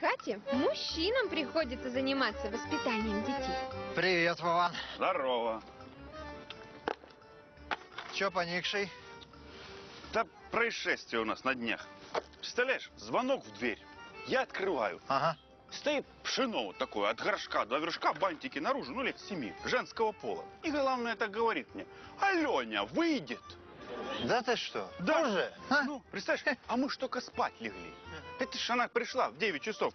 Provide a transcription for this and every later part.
хате мужчинам приходится заниматься воспитанием детей. Привет, Вован. Здорово. Че поникший? Да происшествие у нас на днях. Представляешь, звонок в дверь. Я открываю. Ага. Стоит пшено вот такое, от горшка до вершка, бантики наружу, ну лет семи, женского пола. И главное так говорит мне, Аленя, выйдет. Да ты что? Да. Уже? А? Ну, представляешь, а мы ж только спать легли. Это ж она пришла в 9 часов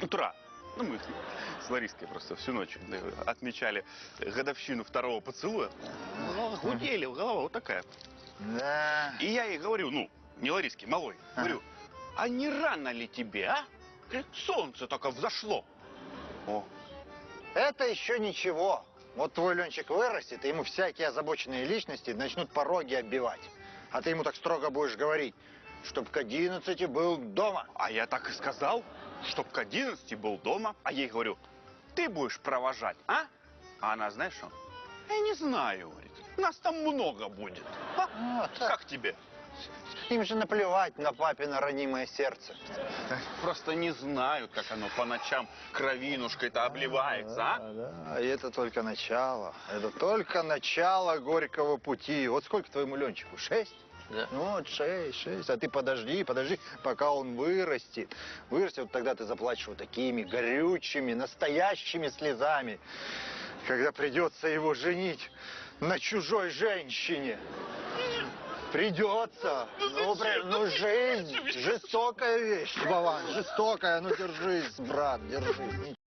утра. Ну, мы с Лариской просто всю ночь э, отмечали годовщину второго поцелуя. Ну, Гудели, голова вот такая. Да. И я ей говорю, ну, не Лариске, малой, говорю, а не рано ли тебе, а? Говорит, солнце только взошло. О, Это еще ничего. Вот твой Ленчик вырастет, и ему всякие озабоченные личности начнут пороги оббивать. А ты ему так строго будешь говорить, чтоб к 11 был дома. а я так и сказал, чтоб к 11 был дома, а ей говорю, ты будешь провожать, а? А она, знаешь что? Я не знаю, говорит, нас там много будет. А? А, так. Как тебе? Им же наплевать на папино ранимое сердце. Просто не знают, как оно по ночам кровинушкой-то обливается, а? Да, и это только начало. Это только начало горького пути. Вот сколько твоему Ленчику? Шесть? Да. Ну, вот шесть, шесть. А ты подожди, подожди, пока он вырастет. Вырастет, вот тогда ты заплачешь вот такими горючими, настоящими слезами. Когда придется его женить на чужой женщине. Придется. Ну, при- ну, жизнь, жестокая вещь, Вован, жестокая. Ну, держись, брат, держись.